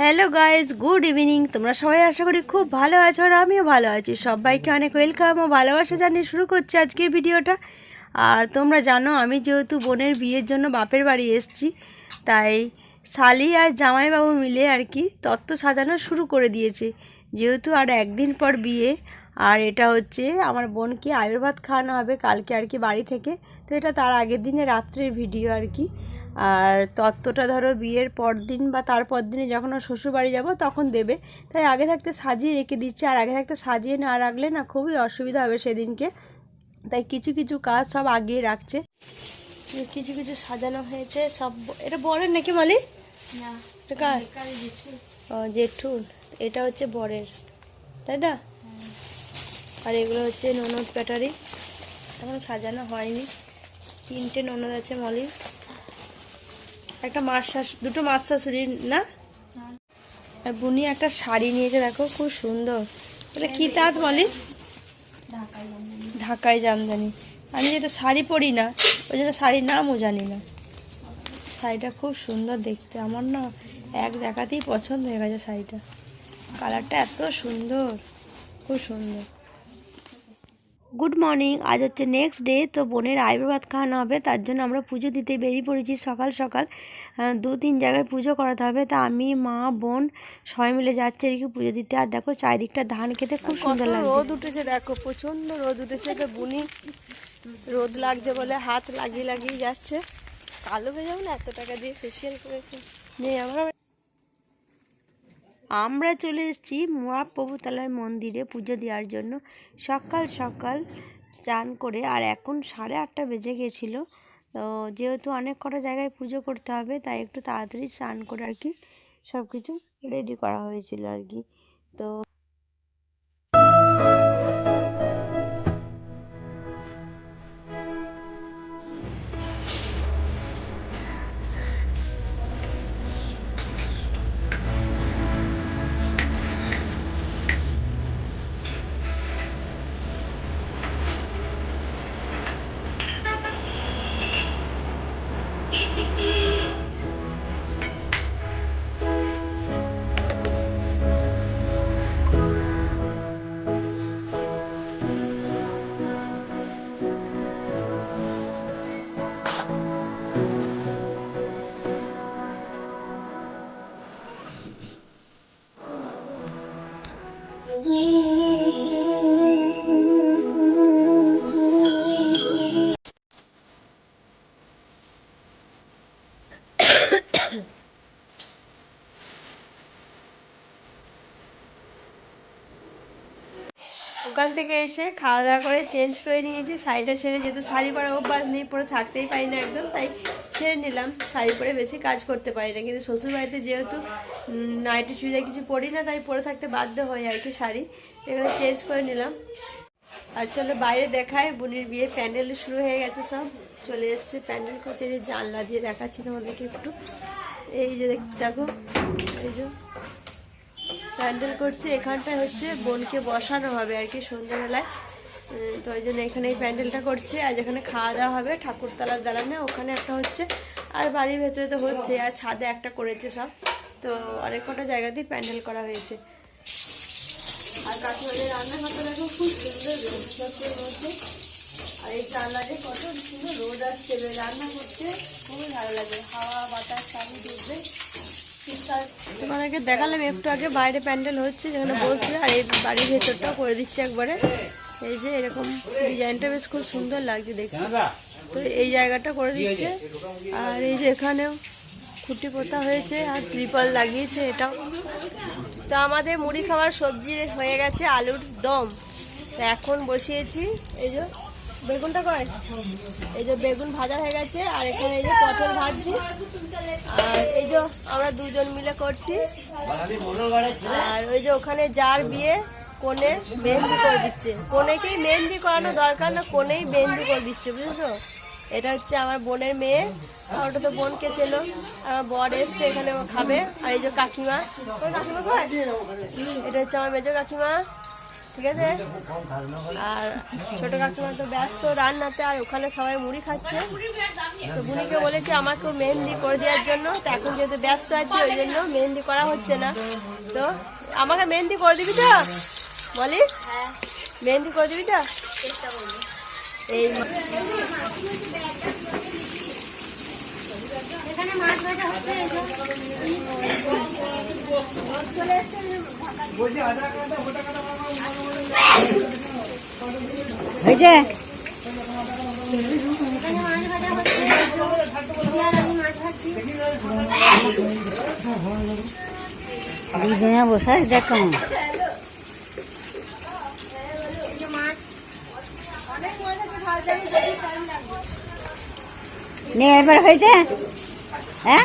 Hello guys good evening তোমরা সবাই আশা করি খুব ভালো আছো আর আমিও ভালো আছি। সবাইকে অনেক ওয়েলকাম ও ভালোবাসা জানিয়ে শুরু করছি আজকে ভিডিওটা। আর তোমরা জানো, আমি যেহেতু বোনের বিয়ের জন্য বাপের বাড়ি এসেছি, তাই শালি আর জামাইবাবু মিলে আর কি তত্ত্ব সাজানো শুরু করে দিয়েছে। যেহেতু আর একদিন পর বিয়ে, আর এটা হচ্ছে আমার বোনকে আয়ুর্বাদ খাওয়ানো হবে কালকে আর কি বাড়ি থেকে। তো এটা তার আগের দিনে রাত্রের ভিডিও আর কি। আর তত্ত্বটা ধরো বিয়ের পর দিন বা তারপর দিনে যখন ওর শ্বশুর বাড়ি যাব তখন দেবে। তাই আগে থাকতে সাজিয়ে রেখে দিচ্ছে। আর আগে থাকতে সাজিয়ে না রাখলে না খুবই অসুবিধা হবে সেদিনকে। তাই কিছু কিছু কাজ সব আগিয়ে রাখছে। কিছু কিছু সাজানো হয়েছে সব এটা বরের নাকি মালি না এটা ও জেঠুর। এটা হচ্ছে বরের তাই না? আর এগুলো হচ্ছে ননদ ব্যাটারি এখন সাজানো হয়নি। তিনটে ননদ আছে মলির একটা মাছ শাশ দুটো মাছ শাশুড়ি, না? আর বুনি একটা শাড়ি নিয়েছে, দেখো, খুব সুন্দর। এটা কি তাঁত বলি? ঢাকায় জামদানি। আমি যেহেতু শাড়ি পরি না, ওই জন্য শাড়ির নামও জানি না। শাড়িটা খুব সুন্দর দেখতে। আমার না এক দেখাতেই পছন্দ হয়ে গেছে শাড়িটা। কালারটা এত সুন্দর, খুব সুন্দর। গুড মর্নিং আজ হচ্ছে নেক্সট ডে তো বোনের আয়ুর্বাদ খাওয়ানো হবে তার জন্য আমরা পুজো দিতে বেরিয়ে পড়েছি সকাল সকাল। দু তিন জায়গায় পুজো করাতে হবে তা আমি মা বোন সবাই মিলে যাচ্ছে এদিকে পুজো দিতে। আর দেখো চারিদিকটা ধান খেতে খুব সুন্দর লাগছে। রোদ উঠেছে দেখো প্রচণ্ড রোদ উঠেছে তো বুনি রোদ লাগছে বলে হাত লাগিয়ে লাগিয়ে যাচ্ছে। কালো হয়ে যাব না এত টাকা দিয়ে ফেসিয়াল করেছে? নেই আমরা আমরা চলে এসেছি মহাপ্রভুতলার মন্দিরে পুজো দেওয়ার জন্য। সকাল সকাল চান করে, আর এখন সাড়ে আটটা বেজে গেছিল। তো যেহেতু অনেক কটা জায়গায় পুজো করতে হবে, তাই একটু তাড়াতাড়ি স্নান করে আর কি সব কিছু রেডি করা হয়েছিল আর কি। তো Bye. ওখান থেকে এসে খাওয়া দাওয়া করে চেঞ্জ করে নিয়েছি। শাড়িটা ছেড়ে যেহেতু শাড়ি পরা অভ্যাস নেই, পরে থাকতেই পারি না একদম, তাই ছেড়ে নিলাম। শাড়ি পরে বেশি কাজ করতে পারি না, কিন্তু শ্বশুরবাড়িতে যেহেতু নাইটি চুড়িদার কিছু পরি না, তাই পরে থাকতে বাধ্য হয় আর কি শাড়ি। এগুলো চেঞ্জ করে নিলাম। আর চলো বাইরে দেখায় বোনের বিয়ে প্যান্ডেল শুরু হয়ে গেছে সব। চলে এসছে প্যান্ডেল করছে যে জানলা দিয়ে দেখাচ্ছি তোমাদেরকে একটু। এই যে দেখো, এই যে প্যান্ডেল করছে, এখানটায় হচ্ছে বোনকে বসানো হবে আর কি সন্ধ্যাবেলায়। তো ওই জন্য এখানে এই প্যান্ডেলটা করছে, আর যেখানে খাওয়া দাওয়া হবে, ঠাকুরতলার দালানে, ওখানে একটা হচ্ছে, আর বাড়ির ভেতরে তো হচ্ছে, আর ছাদে একটা করেছে সব। তো অনেক কটা জায়গাতেই প্যান্ডেল করা হয়েছে। আর কাকিমাদের রান্নাঘরটা দেখো, খুব সুন্দর রোদের মধ্যে আর এই জানলাতে কত সুন্দর রোদ আসছে রান্না করছে খুবই ভালো লাগে। হাওয়া, বাতাস সবই ঢুকবে। তোমাদেরকে দেখালাম একটু আগে বাইরে প্যান্ডেল হচ্ছে যেখানে বসবে আর এই বাড়ির ভেতরটাও করে দিচ্ছে একবারে। এই যে এরকম ডিজাইনটা বেশ খুব সুন্দর লাগছে দেখতে। তো এই জায়গাটা করে দিচ্ছে। আর এই যে এখানেও খুঁটি পোতা হয়েছে আর ত্রিপল লাগিয়েছে এটাও। তো আমাদের মুড়ি খাওয়ার সবজি হয়ে গেছে আলুর দম। তো এখন বসিয়েছি এই যে বেগুনটা কয়? এই যে বেগুন ভাজা হয়ে গেছে আর এখানে এই যে পটল ভাজছি। আর এই যে আমরা দুজন মিলে করছি। আর ওই যে ওখানে যার বিয়ে কোণে মেহেন্দি করে দিচ্ছে। কোনেকেই মেহেন্দি করানো দরকার না কোনেই মেহেন্দি করে দিচ্ছে বুঝেছ? এটা হচ্ছে আমার বোনের মেয়ে। ওটা তো বোনকে আর আমার বর এসছে এখানে খাবে। আর এই যে কাকিমা। কাকিমা এটা হচ্ছে আমার মেজো কাকিমা। ঠিক আছে? আর ছোট কাকিমা তো ব্যস্ত রান্নাতে, আর ওখানে সবাই মুড়ি খাচ্ছে। তো বুনিকে বলেছি আমাকেও মেহেন্দি করে দেওয়ার জন্য, তো এখন যেহেতু ব্যস্ত আছি, ওই জন্য মেহেন্দি করা হচ্ছে না। তো আমাকে মেহেন্দি করে দিবি তো? বলি? মেহেন্দি করে দিবি তো? এই হয়েছে দুজনে বসে দেখ কেমন। নে এবার হয়েছে। হ্যাঁ?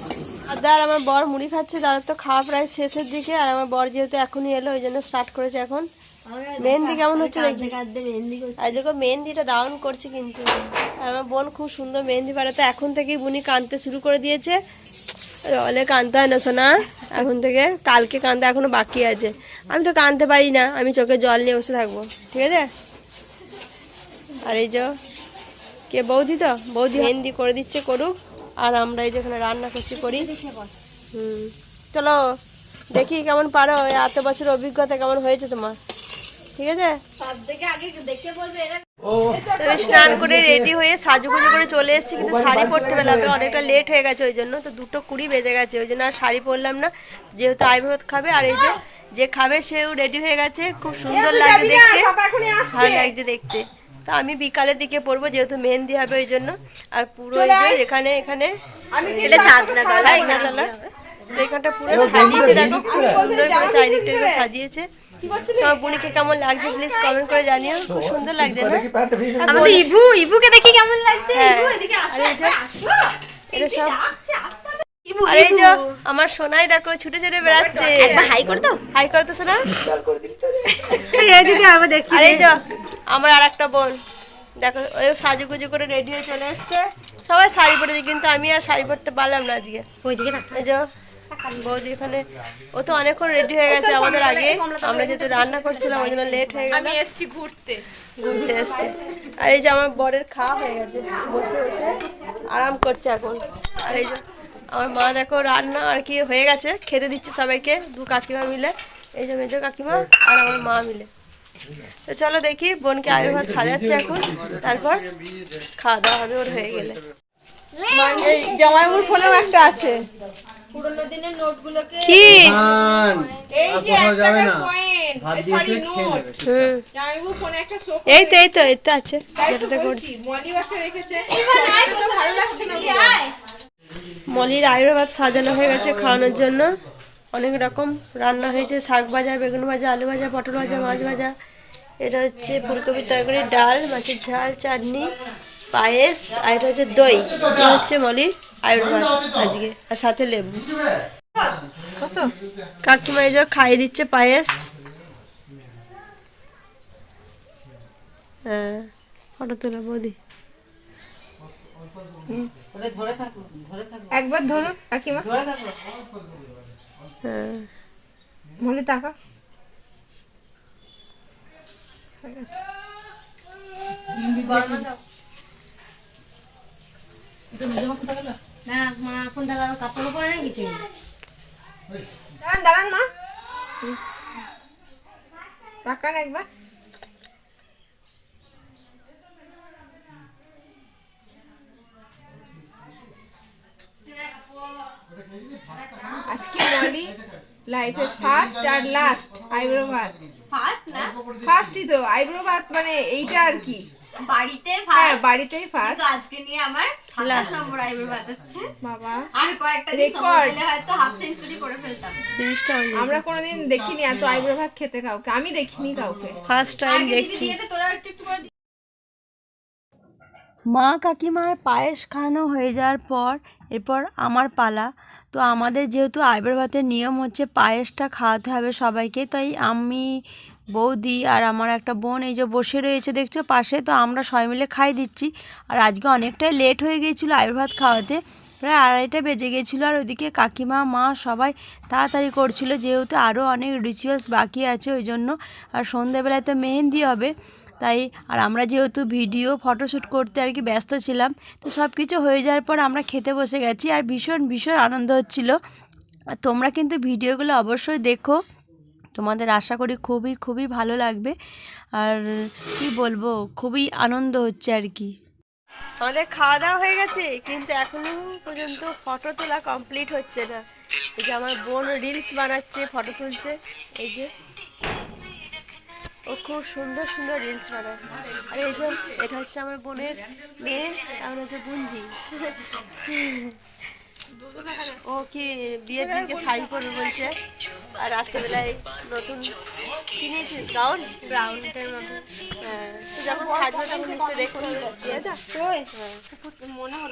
আর আমার বর মুড়ি খাচ্ছে দাদা তো, খাওয়া প্রায় শেষের দিকে, আর আমার বর যেহেতু এখনই এলো, ওই জন্য স্টার্ট করেছে এখন। মেহেন্দি কেমন হচ্ছে দেখি। আর যখন মেহেন্দিটা দারুণ করছে কিন্তু। আর আমার বোন খুব সুন্দর মেহেন্দি পারে তো এখন থেকেই বুনি কাঁদতে শুরু করে দিয়েছে। অনেক কাঁদতে হয় না শোনা এখন থেকে কালকে কাঁদতে এখনও বাকি আছে। আমি তো কাঁদতে পারি না, আমি চোখে জল নিয়ে বসে থাকব, ঠিক আছে? আর এই যে, কে বৌদি তো? বৌদি মেহেন্দি করে দিচ্ছে, করুক। আর আমরা এই যেখানে রান্না করছি করি। হুম। চলো দেখি কেমন পারো এত বছর অভিজ্ঞতা কেমন হয়েছে তোমার? ঠিক আছে? তো স্নান করে রেডি হয়ে সাজুগুজু করে চলে এসেছি কিন্তু শাড়ি পরতে পেলাম না অনেকটা লেট হয়ে গেছে ওই জন্য তো দুটো কুড়ি বেজে গেছে ওই জন্য আর শাড়ি পরলাম না যেহেতু আইভাত খাবে আর এই যে যে খাবে সেও রেডি হয়ে গেছে খুব সুন্দর লাগছে দেখতে ভালো লাগছে দেখতে। তো আমি বিকালের দিকে পরবো যেহেতু মেহেন্দি হবে ওই জন্য। আর পুরো এখানে এখানে। এটা তো এখানটা পুরো সাজিয়েছে দেখো। খুব সুন্দর করে চারিদিকটা সাজিয়েছে। তোমার বুনিকে কেমন লাগছে প্লিজ কমেন্ট করে জানিও খুব সুন্দর লাগছে না? আমাদের ইভু ইভুকে দেখি কেমন লাগছে। হ্যাঁ এটা সব আর আমার সোনাই দেখো ছুটে ছুটে বেড়াচ্ছে। হাই করে দাও। হাই করতে সোনা। এই দিদি আবার দেখি আর এই যে আমার আর একটা বোন। দেখো ওই সাজুগুজু করে রেডি হয়ে চলে এসছে। সবাই শাড়ি পরেছে কিন্তু আমি আর শাড়ি পরতে পারলাম না আজকে। ওইদিকে না এই যে বৌদি এখানে ও তো অনেকক্ষণ রেডি হয়ে গেছে আমাদের আগে। আমরা যেহেতু রান্না করছিলাম ওই জন্য লেট হয়ে গেল। আমি এসছি ঘুরতে। ঘুরতে এসছে। আর এই যে আমার বরের খাওয়া হয়ে গেছে বসে বসে আরাম করছে এখন। আর এই যে আমার মা দেখো রান্না আর কি হয়ে গেছে খেতে দিচ্ছে সবাইকে দু কাকিমা মিলে। এই যে মেজো কাকিমা আর আমার মা মিলে। তো চলো দেখি বোনকে আয়ুর ভাত সাজাচ্ছে এখন। তারপর খাওয়া দাওয়া হবে ওর হয়ে গেলে। এই জামাইবুর ফোনেও একটা আছে। পুরোনো দিনের নোটগুলোকে কি? এই যে এক টাকার সরি নোট জামাইবুর ফোনে একটা শো এই তো এই তো এই তো আছে। করছি। করছি। একটা রেখেছে। ভালো লাগছে না মলির আয়ুর্বাদ সাজানো হয়ে গেছে খাওয়ানোর জন্য। অনেক রকম রান্না হয়েছে শাক ভাজা বেগুন ভাজা আলু ভাজা পটল ভাজা মাছ ভাজা। এটা হচ্ছে ফুলকপির তরকারি ডাল মাছের ঝাল চাটনি পায়েস আর এটা হচ্ছে দই। এটা হচ্ছে মলির আয়ুর্বাদ আজকে আর সাথে লেবু। কাকিমা এই যে খাইয়ে দিচ্ছে পায়েস। হ্যাঁ ফটো তোলা বৌদি। একবার ধরো কাকিমা। মলি টাকা তাকা। মা এখন দাদা কাপড় পরে না কিছু দাঁড়ান দাঁড়ান মা। তাকান একবার। আজকে মলি লাইফে ফার্স্ট আর লাস্ট আইব্রো ভাত ফার্স্ট না? ফার্স্টই তো আইব্রো ভাত মানে এইটা আর কি। বাড়িতে হ্যাঁ বাড়িতেই ফার্স্ট কিন্তু আজকে নিয়ে আমার সাতাশ নম্বর আইব্রো বাঁধাচ্ছে বাবা। আর কয়েকটা দিন সময় পেলে হয়তো হাফ সেঞ্চুরি করে ফেলতাম। তিরিশটা হয়ে আমরা কোনোদিন দেখিনি এত আইব্রো ভাত খেতে কাউকে। আমি দেখিনি কাউকে। ফার্স্ট টাইম আগে দিবি দেখছি। তোরা একটু একটু করে। মা কাকিমার পায়েস খাওয়ানো হয়ে যাওয়ার পর, এরপর আমার পালা। তো আমাদের যেহেতু আইবার ভাতের নিয়ম হচ্ছে পায়েসটা খাওয়াতে হবে সবাইকে, তাই আমি, বৌদি আর আমার একটা বোন এই যে বসে রয়েছে, দেখছ পাশে? তো আমরা সবাই মিলে খাই দিচ্ছি। আর আজকে অনেকটাই লেট হয়ে গিয়েছিল আইবার ভাত খাওয়াতে। প্রায় আড়াইটা বেজে গেছিল আর ওইদিকে কাকিমা, মা সবাই তাড়াতাড়ি করছিল, যেহেতু আরও অনেক রিচুয়ালস বাকি আছে ওই জন্য আর সন্ধেবেলায় তো মেহেন্দি হবে। তাই আর আমরা যেহেতু ভিডিও ফটোশ্যুট করতে আর কি ব্যস্ত ছিলাম, তো সব কিছু হয়ে যাওয়ার পর আমরা খেতে বসে গেছি আর ভীষণ ভীষণ আনন্দ হচ্ছিল। আর তোমরা কিন্তু ভিডিওগুলো অবশ্যই দেখো। তোমাদের আশা করি খুবই খুবই ভালো লাগবে। আর কি বলব, খুবই আনন্দ হচ্ছে আর কি। আমাদের খাওয়া দাওয়া হয়ে গেছে, কিন্তু এখনও পর্যন্ত ফটো তোলা কমপ্লিট হচ্ছে না। এই যে আমার বোন রিলস বানাচ্ছে ফটো তুলছে, এই যে। ও খুব সুন্দর সুন্দর রিলস বানায়। আর এই যে এটা হচ্ছে আমার বোনের মেয়ে আমার হচ্ছে গুঞ্জি ও কি বিয়ের দিনকে শাড়ি পরবে বলছে। আর রাত্রেবেলায় নতুন কিনেছিস গাউন? গ্রাউন্ডের মধ্যে। হ্যাঁ তো যখন সাজবে তখন নিশ্চয়ই দেখতে মনে হলো